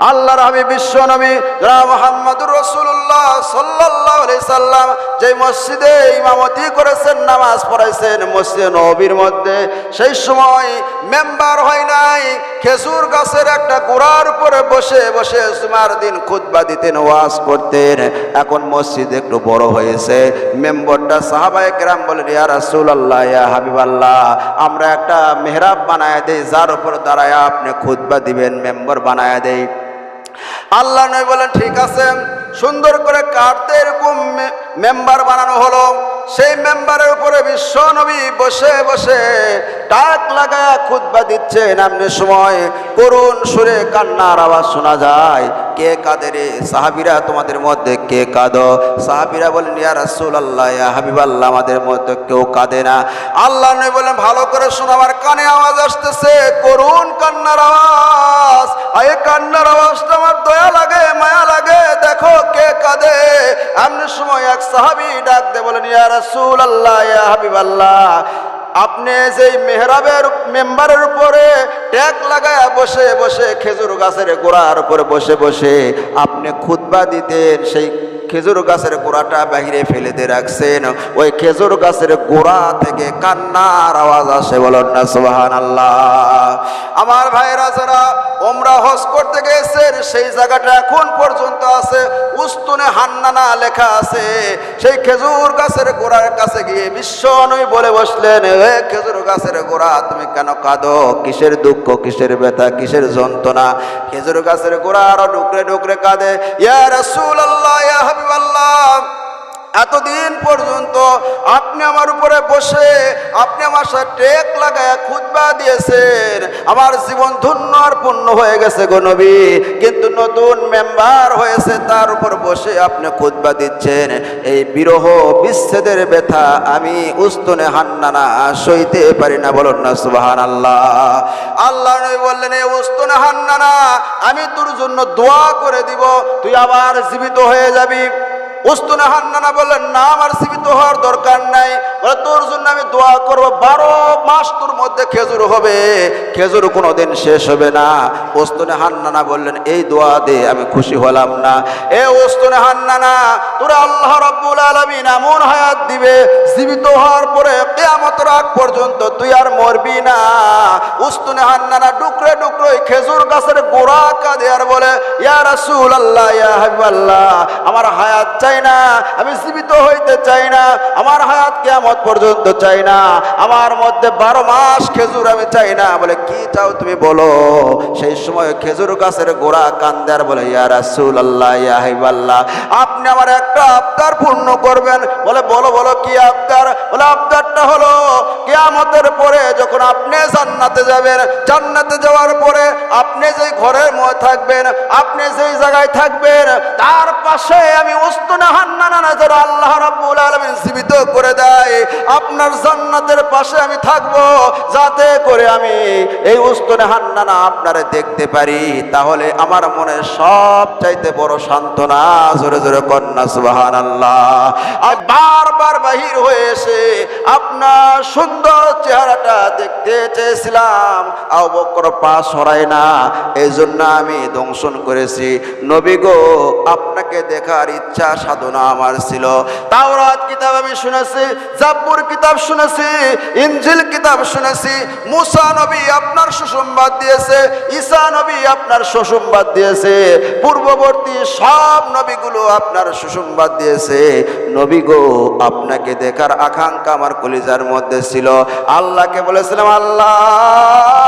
আল্লাহর আমি বিশ্ব নবী মোহাম্মদুর রসুল্লাহ সাল্লাহ সাল্লাম যে মসজিদে ইমামতি করেছেন, নামাজ পড়াইছেন মসজিদে নবীর মধ্যে, সেই সময় মেম্বার হয় নাই, খেজুর গাছের একটা গোড়ার উপরে বসে বসে সুমার দিন খুতবা দিতেন, ওয়াজ করতেন। এখন মসজিদ একটু বড় হয়েছে। মেম্বরটা সাহাবায়ে কেরাম বলেন, ইয়া রাসুল আল্লাহ ইয়া হাবিব আল্লাহ আমরা একটা মেহরাব বানায় দেই, যার উপর দাঁড়ায় আপনি খুতবা দিবেন, মেম্বার বানায় দেই। আল্লাহ নয় বলেন, ঠিক আছে, সুন্দর করে কাটতে এরকম মেম্বার বানানো হলো। সেই মেম্বারের উপরে বিশ্ব নবী বসে বসে টাক লাগায় খুতবা দিচ্ছেন। আপনি সময় করুণ সুরে কান্নার আওয়াজ শোনা যায়। কে কাঁদে রে? সাহাবিরা তোমাদের মধ্যে কে কাঁদো? সাহাবিরা বলেন, ইয়া রাসূল আল্লাহ ইয়া হাবিব আল্লাহ আমাদের মধ্যে কেউ কাঁদে না। আল্লাহ নবী বলেন, ভালো করে শোনো, আমার কানে আওয়াজ আসতেছে। করুণ কান্নার আওয়াজ। এই কান্নার আওয়াজটা আমার দয়া লাগে, মায়া লাগে। দেখো কে কাঁদে। এমনি সময় এক সাহাবি ডাক দে বলেন, ইয়া রাসূল আল্লাহ ইয়া হাবিব আল্লাহ আপনি যেই মেহরাবের, মেম্বারের উপরে ট্যাগ লাগায় বসে বসে খেজুর গাছের গোড়ার উপরে বসে বসে আপনি খুতবা দিতেন সেই খেজুর গাছের গোড়াটা বাহিরে ফেলে দিয়ে রাখছেন। ওই খেজুর গাছের গোড়া থেকে কান্নার আওয়াজ আসে, বলেন না সুবাহান আল্লাহ আমার ভাইরা যারা ওমরা হজ করতে গেছেন সেই জায়গাটা এখন পর্যন্ত আছে, উস্তুনে হান্নানা লেখা আছে। সেই খেজুর গাছের গোড়ার কাছে গিয়ে বিশ্ব নবী বলে বসলেন, এ খেজুর গাছের গোড়া, তুমি কেন কাঁদো? কিসের দুঃখ, কিসের ব্যথা, কিসের যন্ত্রণা? খেজুর গাছের গোড়া আরও ডুকরে ডুকরে কাঁদে, ইয়া রাসূল আল্লাহ হাবিব আল্লাহ এতদিন পর্যন্ত আপনি আমার উপরে বসে, আপনি আমার সাথে টেক লাগায় খুতবা দিয়েছেন। আমার জীবন ধন্য আর পূর্ণ হয়ে গেছে গো নবী। কিন্তু নতুন মেম্বার হয়েছে, তার উপর বসে আপনি খুতবা দিচ্ছেন। এই বিরহ, বিচ্ছেদের ব্যথা আমি উস্তনে হান্নানা সইতে পারি না, বলুন না সুবাহান আল্লাহ আল্লাহ নবী বললেন এই উস্তনে হান্নানা, আমি তোর জন্য দোয়া করে দিব, তুই আবার জীবিত হয়ে যাবি। উস্তুনে হান্নানা বললেন না আমার সীমিত হওয়ার দরকার নাই। তোর জন্য আমি দোয়া করব, বারো মাস তোর মধ্যে খেজুর হবে, খেজুর কোনোদিন শেষ হবে না। উস্তুনে হান্নানা বললেন, এই দোয়া দে, আমি খুশি হলাম না। এ উস্তুনে হান্নানা, তোরা আল্লাহ রব্বুল আলমিন এমন হায়াত দিবে, জীবিত হওয়ার পরে কেয়ামতের আগ পর্যন্ত তুই আর মরবি না। উস্তুনে হান্নানা ডুকরে ডুকরে খেজুর গাছের গোড়া কাঁদে আর বলে, ইয়া রাসূল আল্লাহ ইয়া হাবিব আল্লাহ আমার হায়াত চাই না, আমি জীবিত হইতে চাই না, আমার হায়াত কেয়ামত পর্যন্ত চাই না। আমার মধ্যে বারো মাস খেজুর আমি চাই না। বলে, কি চাও তুমি বলো? সেই সময় খেজুর গাছের গোড়া কান্দে আর বলে, ইয়া রাসূল আল্লাহ ইয়া আপনি আমার একটা আবদার পূর্ণ করবেন। বলে, বলো বলো, কি আবদার? বলে, আবদারটা হলো কেয়ামতের পরে যখন আপনি জান্নাতে যাবেন, জান্নাতে যাওয়ার পরে আপনি যেই ঘরের মধ্যে থাকবেন, আপনি যেই জায়গায় থাকবেন, তার পাশে আমি নজর আল্লাহ রাব্বুল আলামিন জীবিত করে দেয়। আপনার জান্নাতের পাশে আমি থাকব। যাতে করে আমি এই উস্তুনে হান্নানা আপনারে দেখতে পারি। তাহলে আমার মনে সব চাইতে বড় সান্ত্বনা, জোরে জোরে কন্যা, সুবহানাল্লাহ। আর বারবার বাহির হয়ে এসে আপনার সুন্দর চেহারাটা দেখতে চেয়েছিলাম। আও বকর পা সরায় না এই জন্য আমি দংশন করেছি। নবী গো, আপনাকে দেখার ইচ্ছা, সাধনা আমার ছিল। তাওরাত কিতাব আমি শুনেছি জাব্বুর কিতাব শুনেছি ইঞ্জিল কিতাব শুনেছি, মুসা নবী আপনার সুসংবাদ দিয়েছে, ঈসা নবী আপনার সুসংবাদ দিয়েছে, পূর্ববর্তী সব নবীগুলো আপনার সুসংবাদ দিয়েছে। নবী গো, আপনাকে দেখার আকাঙ্ক্ষা আমার কলিজার মধ্যে ছিল। আল্লাহকে বলেছিলাম, আল্লাহ!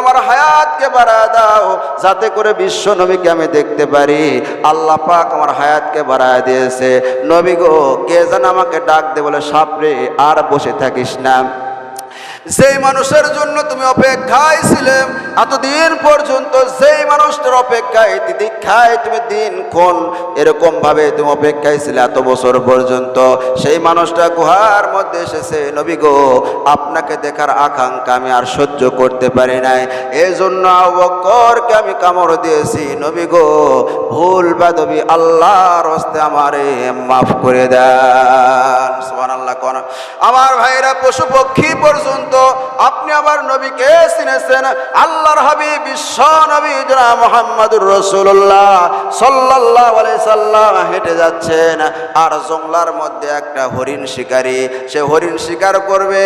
আমার হায়াতকে বাড়া দাও, যাতে করে বিশ্ব নবীকে আমি দেখতে পারি। আল্লাহ পাক আমার হায়াতকে বাড়ায় দিয়েছে। নবী গো, কে যেন আমাকে ডাক দে বলে সাপরে আর বসে থাকিস না। যেই মানুষের জন্য তুমি অপেক্ষায় ছিলে, এতদিন পর্যন্ত যেই মানুষটার অপেক্ষায় তিদীক্ষায় তুমি দিন কোন এরকম ভাবে তুমি অপেক্ষায় ছিলে এত বছর পর্যন্ত। সেই মানুষটা গুহার মধ্যে এসেছে, নবী গো, আপনাকে দেখার আকাঙ্ক্ষা আমি আর সহ্য করতে পারি নাই। এই জন্য অবকরকে আমি কামড় দিয়েছি। নবী গো, ভুল বাদবি আল্লাহর হস্তে আমারে মাফ করে দেন। সুবহানাল্লাহ, কোন আমার ভাইরা পশু পক্ষী পর্যন্ত পরিচিত আপনি আবার নবীকে চিনেছেন? আল্লাহর হাবিব, বিশ্ব নবী জনা মোহাম্মদুর রসুল্লাহ সাল্লাহ সাল্লাম হেঁটে যাচ্ছেন। আর জংলার মধ্যে একটা হরিণ শিকারী, সে হরিণ শিকার করবে,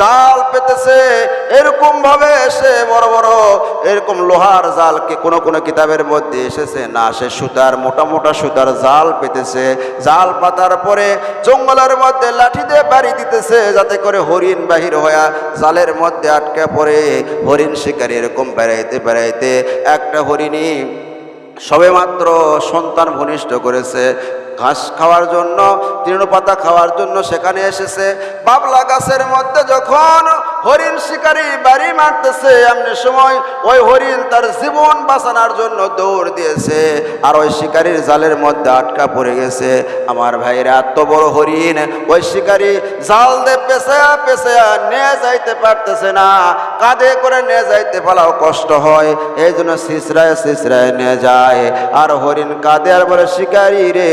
জাল পেতেছে, এরকম ভাবে সে বড় বড়, এরকম লোহার জালকে কোনো কোনো কিতাবের মধ্যে এসেছে। না, সে সুতার, মোটা মোটা সুতার জাল পেতেছে। জাল পাতার পরে জঙ্গলের মধ্যে লাঠি দিয়ে বাড়ি দিতেছে, যাতে করে হরিণ বাহির হয়ে জালের মধ্যে আটকে পড়ে। হরিণ শিকারী এরকম বেড়াইতে বেড়াইতে একটা হরিণী সবেমাত্র সন্তান ভনিষ্ঠ করেছে। ঘাস খাওয়ার জন্য, তৃণপাতা খাওয়ার জন্য সেখানে এসেছে। বাবলা গাছের মধ্যে যখন হরিণ শিকারি বাড়ি মারতেছে, এমনি সময় ওই হরিণ তার জীবন বাঁচানোর জন্য দৌড় দিয়েছে আর ওই শিকারীর জালের মধ্যে আটকা পড়ে গেছে। আমার ভাইরা এত বড় হরিণ, ওই শিকারি জাল দিয়ে পেঁচায়া পেঁচায়া নিয়ে যাইতে পারতেছে না। কাঁধে করে নিয়ে যাইতে পালাও কষ্ট হয়, এই জন্য শিশরায় শিশরায় নিয়ে যায়। আর হরিণ কাঁধে আর বলে, শিকারি রে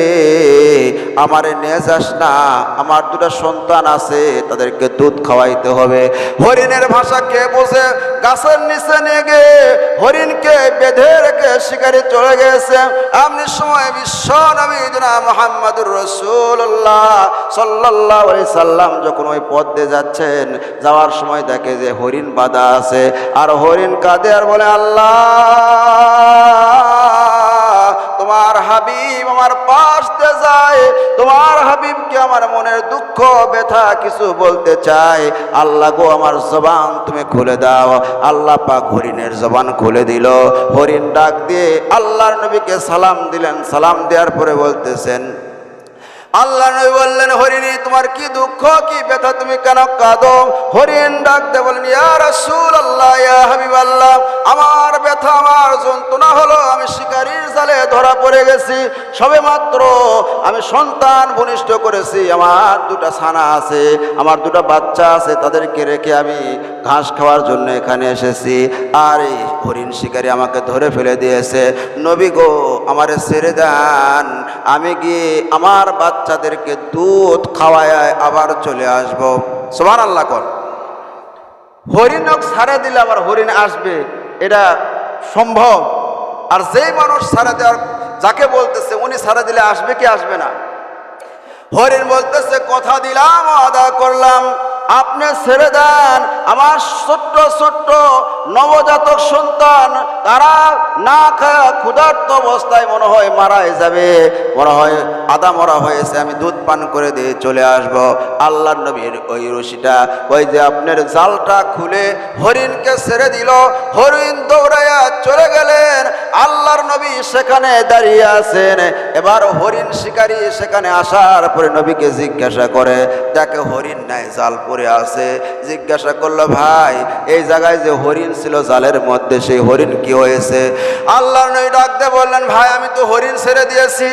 আমারে নিয়ে যাস না, আমার দুটো সন্তান আছে, তাদেরকে দুধ খাওয়াইতে হবে। হরিণের ভাষা কে বোঝে? গাছের নিচে নিয়ে গিয়ে হরিণকে বেঁধে রেখে শিকারি চলে গেছে এমনি সময় বিশ্ব নবী মোহাম্মদুর রসুল্লাহ সাল্লাহ সাল্লাম যখন ওই পথ যাচ্ছেন, যাওয়ার সময় দেখে যে হরিণ বাধা আছে। আর হরিণ কাঁদে আর বলে, আল্লাহ! আমার পাশ দিয়ে যায়, তোমার হাবিবকে আমার মনের দুঃখ, ব্যথা কিছু বলতে চাই আল্লাহ গো, আমার জবান তুমি খুলে দাও। আল্লাহ পাক হরিণের জবান খুলে দিল। হরিণ ডাক দিয়ে আল্লাহর নবীকে সালাম দিলেন। সালাম দেওয়ার পরে বলতেছেন আল্লাহ নবী বললেন, হরিণী, তোমার কি দুঃখ, কি ব্যথা? তুমি কেন কাঁদো? হরিণ ডাকতে বলেন ইয়া রাসূল আল্লাহ ইয়া হাবিব আল্লাহ আমার ব্যথা, আমার যন্ত্রণা হলো, আমি শিকারীর জালে ধরা পড়ে গেছি। সবে মাত্র আমি সন্তান ভূমিষ্ঠ করেছি, আমার দুটা ছানা আছে, আমার দুটা বাচ্চা আছে, তাদেরকে রেখে আমি ঘাস খাওয়ার জন্য এখানে এসেছি। আর এই হরিণ শিকারী আমাকে ধরে ফেলে দিয়েছে। নবী গো, আমারে ছেড়ে দেন। আমি গিয়ে আমার বাচ্চাদেরকে দুধ খাওয়ায় আবার চলে আসব? সোমান আল্লাহ কর হরিণক ছাড়া দিলে আবার হরিণ আসবে। এটা সম্ভব। আর যেই মানুষ ছাড়া দেওয়ার, যাকে বলতেছে, উনি ছাড়া দিলে আসবে কি আসবে না? হরিণ বলতেছে, কথা দিলাম, আদা করলাম। আপনি ছেড়ে দেন। আমার ছোট্ট ছোট্ট নবজাতক সন্তান তারা না খায়া ক্ষুধার্ত অবস্থায় মনে হয় মারাই যাবে। মনে হয় আদা মরা হয়েছে, আমি দুধ পান করে দিয়ে চলে আসব। আল্লাহ নবীর ওই রশিটা, ওই যে আপনার জালটা খুলে হরিণকে ছেড়ে দিল। হরিণ দৌড়াইয়া চলে গেলেন। আল্লাহর নবী সেখানে দাঁড়িয়ে আছেন। এবার হরিণ শিকারী সেখানে আসার পরে নবীকে জিজ্ঞাসা করে, দেখে হরিণ নাই, জাল পরে আছে। জিজ্ঞাসা করল, ভাই, এই জায়গায় যে হরিণ ছিল জালের মধ্যে, সেই হরিণ কি হয়েছে। আল্লাহর নবী ডাকতে বললেন, ভাই, আমি তো হরিণ ছেড়ে দিয়েছি।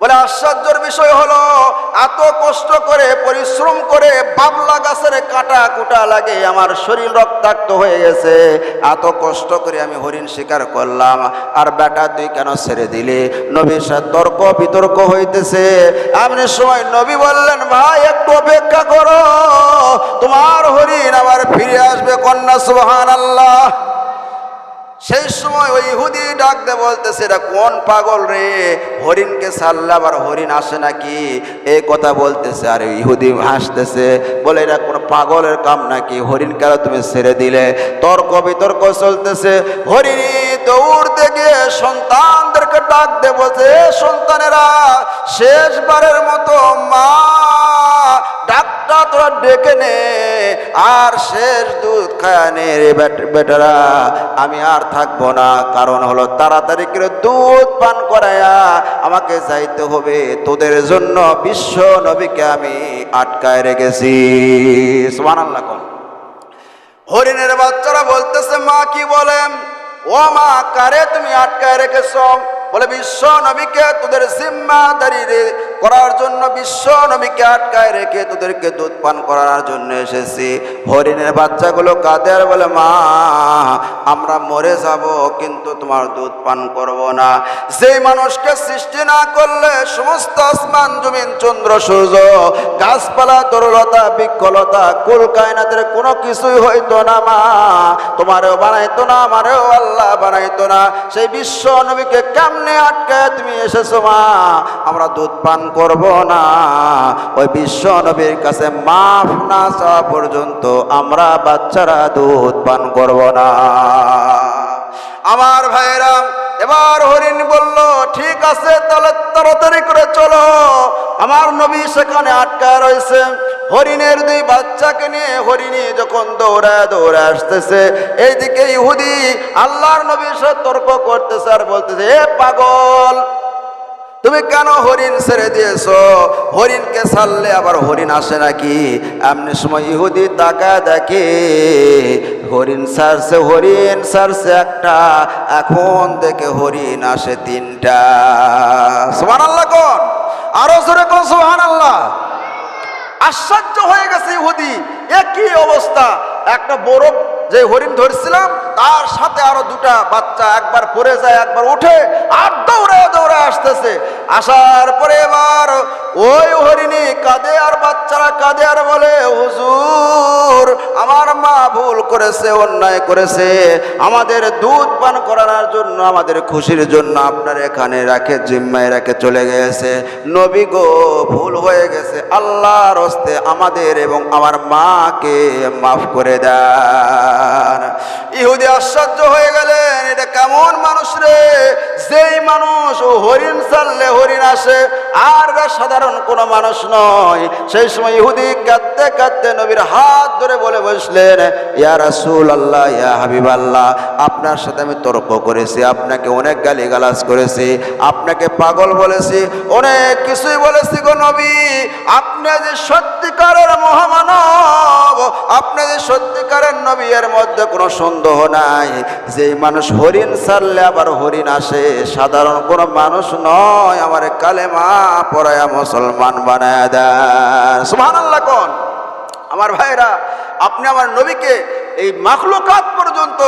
বলে আশ্চর্যের বিষয় হলো, এত কষ্ট করে, পরিশ্রম করে বাবলা গাছের কাটা কুটা লাগে আমার শরীর রক্তাক্ত হয়ে গেছে। এত কষ্ট করে আমি হরিণ শিকার করলাম। আর বেটা, তুই কেন ছেড়ে দিলি? নবীর সাথে তর্ক বিতর্ক হইতেছে। এমনি সময় নবী বললেন, ভাই, একটু অপেক্ষা করো। তোমার হরিণ আবার ফিরে আসবে কন্যা সুবহান আল্লাহ সেই সময় ওই ইহুদি ডাক দে বলতেছে, এটা কোন পাগল রে? হরিণকে ছাড়লে আবার হরিণ আসে নাকি? এই কথা বলতেছে, আর ইহুদি হাসতেছে, বলে এটা কোনো পাগলের কাম নাকি? হরিণ কেন তুমি ছেড়ে দিলে? তর্ক বিতর্ক চলতেছে, হরিণী দৌড়তে গিয়ে সন্তানদেরকে ডাক দে বলছে, "এ সন্তানেরা, শেষবারের মতো মা ডাকটা তোরা ডেকে নে, আর শেষ দুধ খায় নে রে বেট- বেটারা। আমি আর থাকব না, কারণ হলো তাড়াতাড়ি করে দুধ পান করায়া আমাকে যাইতে হবে। তোদের জন্য বিশ্ব নবীকে আমি আটকায় রেখেছি। হরিণের বাচ্চারা বলতেছে, মা, কি বলেন? ও মা, কারে তুমি আটকায় রেখেছ? বলে, বিশ্ব নবীকে তোদের জিম্মাদারি করার জন্য বিশ্ব নবীকে আটকায় রেখে তোদেরকে দুধ পান করার জন্য এসেছি। হরিণের বাচ্চাগুলো কাঁদে আর বলে, মা, আমরা মরে যাব, কিন্তু তোমার দুধ পান করব না। যেই মানুষকে সৃষ্টি না করলে সমস্ত আসমান, জমিন, চন্দ্র, সূর্য, গাছপালা, তরলতা, বৃক্ষলতা, কুল, কায়নাতের কোনো কিছুই হইতো না, মা। তোমারেও বানাইতো না, আমারেও আল্লাহ বানাইতো না। সেই বিশ্ব নবীকে কেমনে আটকায় তুমি এসেছ, মা? আমরা দুধ পান করব না। ওই বিশ্ব নবীর কাছে মাফ না চাওয়া পর্যন্ত আমরা বাচ্চারা দুধ পান করব না। আমার ভাইরা এবার হরিণ বলল, ঠিক আছে, তাহলে তাড়াতাড়ি করে চলো। আমার নবী সেখানে আটকায় রয়েছে। হরিণের দুই বাচ্চাকে নিয়ে হরিণী যখন দৌড়ায় দৌড়ে আসতেছে, এইদিকে ইহুদি আল্লাহর নবীর সাথে তর্ক করতেছে আর বলতেছে, এ পাগল তুমি কেন হরিণ ছেড়ে দিয়েছ? হরিণকে ছাড়লে আবার হরিণ আসে নাকি? এমনি সময় ইহুদি তাকায় দেখে, হরিণ ছাড়ছে হরিণ ছাড়ছে একটা। এখন দেখে হরিণ আসে তিনটা। সোহান আল্লাহ কোন? আরও জোরে কোন সোহান আল্লাহ আশ্চর্য হয়ে গেছে ইহুদি। একই অবস্থা। একটা বড় যে হরিণ ধরছিলাম, তার সাথে আরও দুটা বাচ্চা একবার পড়ে যায়, একবার উঠে আর দৌড়ে দৌড়ে আসতেছে। আসার পরে এবার ওই হরিণী কাঁদে আর বাচ্চারা কাঁদে আর বলে, হুজুর, আমার মা ভুল করেছে, অন্যায় করেছে। আমাদের দুধ পান করানোর জন্য, আমাদের খুশির জন্য আপনার এখানে রাখে, জিম্মায় রাখে চলে গেছে নবী গো, ভুল হয়ে গেছে। আল্লাহর হস্তে আমাদের এবং আমার মাকে মাফ করে দেন ইহুদি আশ্চর্য হয়ে গেলেন, এটা কেমন মানুষ রে? যেই মানুষ হরিণ চাললে হরিণ আসে, আর সাধারণ কোনো মানুষ নয়। সেই সময় ইহুদি কাঁদতে কাঁদতে নবীর হাত ধরে বলে বসলেন, ইয়া রাসূল আল্লাহ ইয়া হাবিব আল্লাহ আপনার সাথে আমি তর্ক করেছি, আপনাকে অনেক গালি গালাজ করেছি, আপনাকে পাগল বলেছি, অনেক কিছুই বলেছি গো নবী। আপনি যে সত্যিকারের মহামানব, আপনি যে সত্যিকারের নবী, এর মধ্যে কোনো সন্দেহ নাই। যে মানুষ হরিণ ছাড়লে আবার হরিণ আসে। সাধারণ কোনো মানুষ নয়, আমার কালেমা পড়ায়া মুসলমান বানায় দেন সুবহানাল্লাহ কোন? আমার ভাইরা, আপনি আমার নবীকে এই মাখলুকাত পর্যন্ত,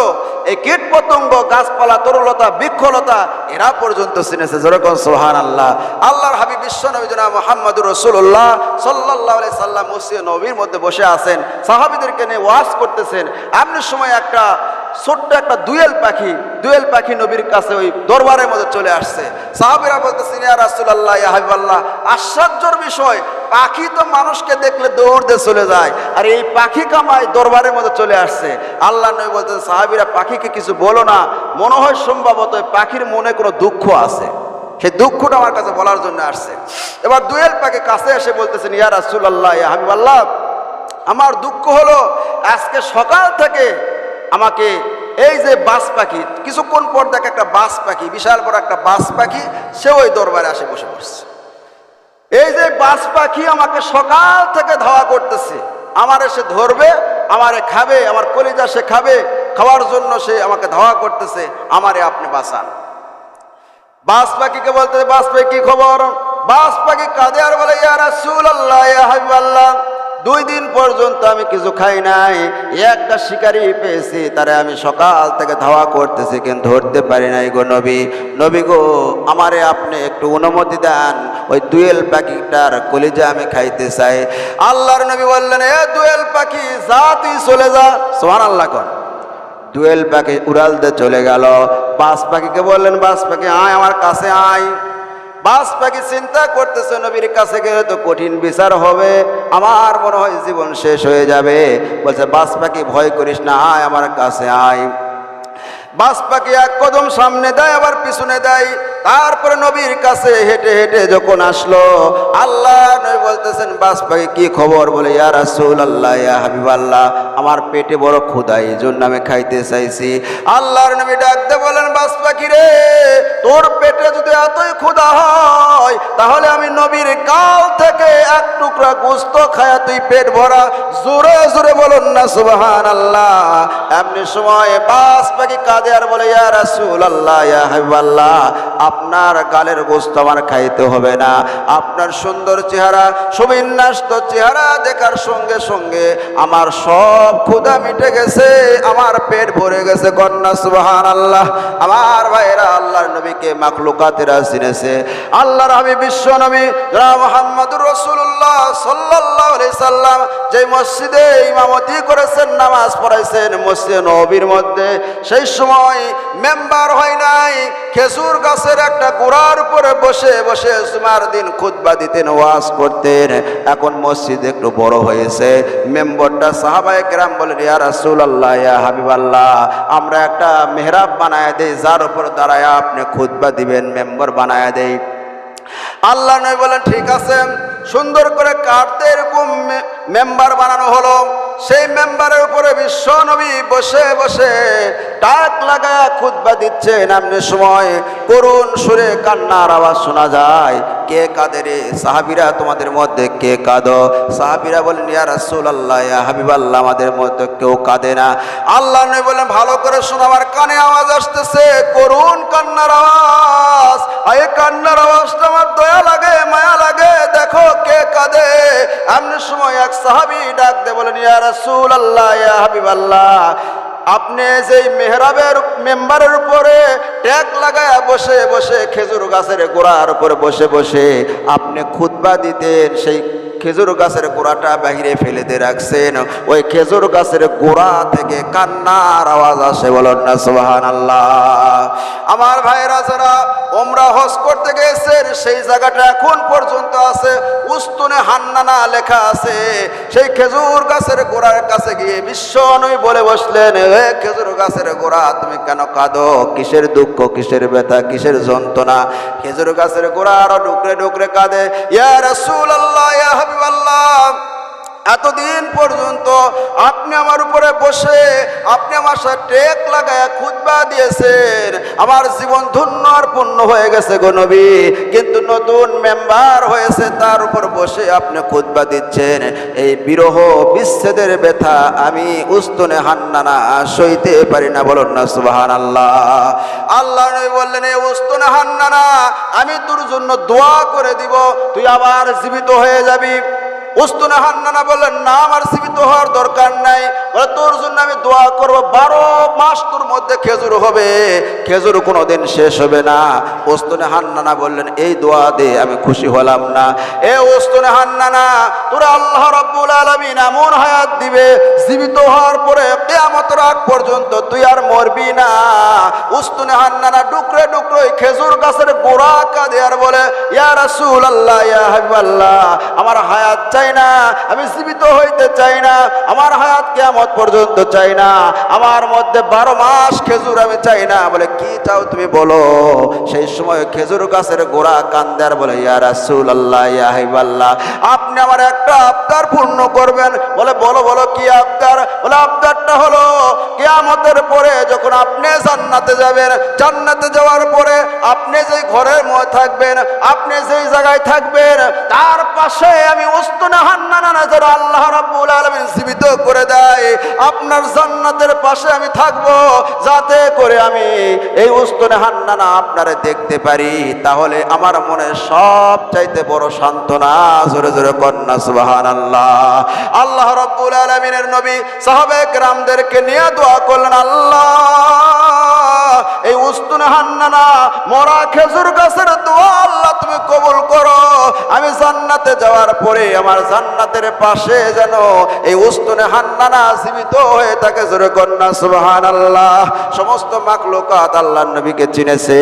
এই কীট পতঙ্গ গাছপালা, তরুলতা, বৃক্ষলতা, এরা পর্যন্ত চিনেছে। যেরকম সোহান আল্লাহ আল্লাহর হাবিব বিশ্ব নবী জনা মোহাম্মদুর রসুল্লাহ সাল্লাহ আলি সাল্লাম মুসিদ নবীর মধ্যে বসে আছেন। সাহাবিদেরকে নিয়ে ওয়াজ করতেছেন। এমনি সময় একটা ছোট্ট একটা দুয়েল পাখি দুয়েল পাখি নবীর কাছে ওই দরবারের মধ্যে চলে আসছে। সাহাবিরা বলতেছেন, ইয়া রাসূলুল্লাহ, ইয়া হাবিবাল্লাহ, আশ্চর্যর বিষয় পাখি তো মানুষকে দেখলে দৌড় দিয়ে চলে যায়। আর এই পাখি কামাই দরবারের মধ্যে চলে আসছে। আল্লাহ নবী বলতেন, সাহাবিরা পাখিকে কিছু বলো না। মনে হয় সম্ভবত পাখির মনে কোনো দুঃখ আছে। সেই দুঃখটা আমার কাছে বলার জন্য আসছে। এবার দুয়েল পাখি কাছে এসে বলতেছেন ইয়ার ইয়া রাসূলুল্লাহ, ইয়া হাবিবাল্লাহ আমার দুঃখ হলো আজকে সকাল থেকে আমাকে এই যে বাস পাখি, কিছুক্ষণ পর দেখে একটা বাস পাখি, বিশাল বড় একটা বাস পাখি, সে ওই দরবারে আসে বসে পড়ছে। এই যে বাস পাখি আমাকে সকাল থেকে ধাওয়া করতেছে, আমার সে ধরবে, আমারে খাবে, আমার কলিজা সে খাবে, খাওয়ার জন্য সে আমাকে ধাওয়া করতেছে, আমারে আপনি বাঁচান। বাস পাখিকে বলতে বাস পাখি কি খবর? বাস পাখি কাঁদে আর বলে, ইয়া রাসূলুল্লাহ, ইয়া হাবিবাল্লাহ। দুই দিন পর্যন্ত আমি কিছু খাই নাই। একটা শিকারি পেয়েছি, তারে আমি সকাল থেকে ধাওয়া করতেছি, কিন্তু ধরতে পারি নাই গো নবী। নবী গো, আমারে আপনি একটু অনুমতি দেন, ওই দুয়েল পাখিটার কলিজা আমি খাইতে চাই। আল্লাহর নবী বললেন, এ দুয়েল পাখি, যা তুই চলে যা। সোহান আল্লাহ কর। দুয়েল পাখি উড়াল দিয়ে চলে গেল। বাস পাখিকে বললেন, বাস পাখি, আয় আমার কাছে আয়। বাস পাখি চিন্তা করতেছে, নবীর কাছে গেলে তো কঠিন বিচার হবে। আমার মনে হয় জীবন শেষ হয়ে যাবে। বলছে, বাস পাখি ভয় করিস না, আয় আমার কাছে আয়। বাস পাখি এক কদম সামনে দেয়, আবার পিছনে দেয়। তারপরে নবীর কাছে হেঁটে হেঁটে যখন আসলো, আল্লাহ নবী বলতেছেন, বাস কি খবর? বলে, ইয়া রাসূল আল্লাহ ইয়া হাবিব আল্লাহ আমার পেটে বড় ক্ষুধা, এই আমি খাইতে চাইছি। আল্লাহর নবী ডাকতে বলেন, বাস পাখি রে, তোর পেটে যদি এতই ক্ষুধা হয়, তাহলে আমি নবীর কাল থেকে এক টুকরা গোস্ত খায়া তুই পেট ভরা। জোরে জোরে বলুন না সুবহান আল্লাহ এমনি সময় বাস পাখি কাঁদে আর বলে, ইয়া রাসূল আল্লাহ ইয়া হাবিবাল্লাহ, আপনার গালের গোস্ত আমার খাইতে হবে না। আপনার সুন্দর চেহারা, সুবিন্যাস্ত চেহারা দেখার সঙ্গে সঙ্গে আমার সব ক্ষুধা মিটে গেছে, আমার পেট ভরে গেছে। কন্যা সুবহান আল্লাহ আমার ভাইরা আল্লাহর নবীকে মাকলুকাতেরা চিনেছে। আল্লাহর আমি বিশ্ব নবী মোহাম্মদুর রসুল্লাহ সাল্লাহ সাল্লাম, যে মসজিদে ইমামতি করেছেন, নামাজ পড়াইছেন মসজিদ নবীর মধ্যে, সেই সময় মেম্বার হয় নাই, খেজুর গাছের একটা গোড়ার উপরে বসে বসে সুমার দিন খুতবা দিতেন, ওয়াজ করতেন এখন মসজিদ একটু বড় হয়েছে। মেম্বরটা সাহাবায়ে কেরাম বলেন, ইয়া রাসূল আল্লাহ ইয়া হাবিব আল্লাহ আমরা একটা মেহরাব বানায় দেই, যার উপর দাঁড়ায় আপনি খুতবা দিবেন, মেম্বার বানায় দেই। আল্লাহ নয় বলেন, ঠিক আছে, সুন্দর করে কাটতে এরকম মেম্বার বানানো হলো। সেই মেম্বারের উপরে বিশ্ব নবী বসে বসে টাক লাগায় খুতবা দিচ্ছেন এমনি সময়। করুণ সুরে কান্নার আওয়াজ শোনা যায়। কে কাঁদে রে? সাহাবিরা তোমাদের মধ্যে কে কাঁদো? সাহাবিরা বলেন, ইয়া রাসূল আল্লাহ ইয়া আমাদের মধ্যে কেউ কাঁদে না। আল্লাহ নবী বলেন, ভালো করে শোনো, আমার কানে আওয়াজ আসতেছে। করুণ কান্নার আওয়াজ। এই কান্নার আওয়াজটা আমার দয়া লাগে, মায়া লাগে। দেখো কে কাঁদে। এমনি সময় এক সাহাবি ডাক দে বলেন, ইয়া রাসূল আল্লাহ ইয়া হাবিব আল্লাহ আপনি যেই মেহরাবের মেম্বারের উপরে ট্যাগ লাগায় বসে বসে খেজুর গাছের গোড়ার উপরে বসে বসে আপনি খুদবা দিতেন, সেই খেজুর গাছের গোড়াটা বাহিরে ফেলে দিয়ে রাখছেন। ওই খেজুর গাছের গোড়া থেকে কান্নার আওয়াজ আসে, বলেন না সুবাহান আল্লাহ আমার ভাইরা যারা ওমরা হজ করতে গেছেন সেই জায়গাটা এখন পর্যন্ত আছে, উস্তুনে হান্নানা লেখা আছে। সেই খেজুর গাছের গোড়ার কাছে গিয়ে বিশ্ব নবী বলে বসলেন, এ খেজুর গাছের গোড়া, তুমি কেন কাঁদো? কিসের দুঃখ, কিসের ব্যথা, কিসের যন্ত্রণা? খেজুর গাছের গোড়া আরও ডুকরে ডুকরে কাঁদে। ইয়া রাসূল আল্লাহ ইয়া হাবিব এতদিন পর্যন্ত আপনি আমার উপরে বসে, আপনি আমার সাথে টেক লাগায় খুতবা দিয়েছেন। আমার জীবন ধন্য আর পূর্ণ হয়ে গেছে গো কিন্তু নতুন মেম্বার হয়েছে, তার উপর বসে আপনি খুতবা দিচ্ছেন। এই বিরহ, বিচ্ছেদের ব্যথা আমি উস্তনে হান্নানা সইতে পারি না, বলুন না সুবাহান আল্লাহ আল্লাহ নবী বললেন এই উস্তনে হান্নানা, আমি তোর জন্য দোয়া করে দিব, তুই আবার জীবিত হয়ে যাবি। উস্তুনে হান্নানা বললেন না আমার সীমিত হওয়ার দরকার নাই। আমি দোয়া করব, বারো মাস তোর মধ্যে খেজুর হবে। খেজুর কোনোদিন শেষ হবে না। উস্তুনে হান্নানা বললেন, এই দোয়া দে, আমি খুশি হলাম না। এ উস্তুনে হান্নানা, তোর আল্লাহ রব্বুল আলমিন এমন হায়াত দিবে, জীবিত হওয়ার পরে কেয়ামতের আগ পর্যন্ত তুই আর মরবি না। উস্তুনে হান্নানা ডুকরে ডুকরে খেজুর গাছের গোড়া কাঁদে আর বলে, ইয়া রাসূল আল্লাহ ইয়া হাবিব আল্লাহ আমার হায়াত চাই না, আমি জীবিত হইতে চাই না, আমার হায়াত কেয়ামত পর্যন্ত চাই না। আমার মধ্যে বারো মাস খেজুর আমি চাই না। বলে, কি চাও তুমি বলো? সেই সময় খেজুর গাছের গোড়া কান্দে আর বলে, ইয়া রাসূল আল্লাহ ইয়া আপনি আমার একটা আবদার পূর্ণ করবেন। বলে, বলো বলো, কি আবদার? বলে, আবদারটা হলো কেয়ামতের পরে যখন আপনি জান্নাতে যাবেন, জান্নাতে যাওয়ার পরে আপনি যে ঘরের মধ্যে থাকবেন, আপনি যেই জায়গায় থাকবেন, তার পাশে আমি উস্তুনা হান্নানা নজর আল্লাহ রাব্বুল আলামিন জীবিত করে দেয়। আপনার জান্নাতের পাশে আমি থাকব, যাতে করে আমি এই উস্তনে হান্নানা আপনারে দেখতে পারি। তাহলে আমার মনে সব চাইতে বড় সান্ত্বনা, জোরে জোরে কন্যা সুবাহান আল্লাহ আল্লাহ রাব্বুল আলামিনের নবী সাহাবেক রামদেরকে নিয়ে দোয়া করলেন, আল্লাহ এই উস্তুনে হান্নানা, মরা খেজুর গাছের দোয়া আল্লাহ তুমি কবুল করো। আমি জান্নাতে যাওয়ার পরে আমার জান্নাতের পাশে যেন এই উস্তুনে হান্নানা জীবিত হয়ে থাকে জোরে কন্যা সুবহান আল্লাহ সমস্ত মাকলুকাত আল্লাহ নবীকে চিনেছে।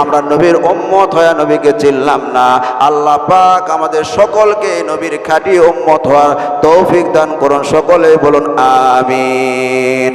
আমরা নবীর উম্মত হয়ে নবীকে চিনলাম না। আল্লাহ পাক আমাদের সকলকে নবীর খাঁটি উম্মত হওয়ার তৌফিক দান করুন। সকলে বলুন, আমিন।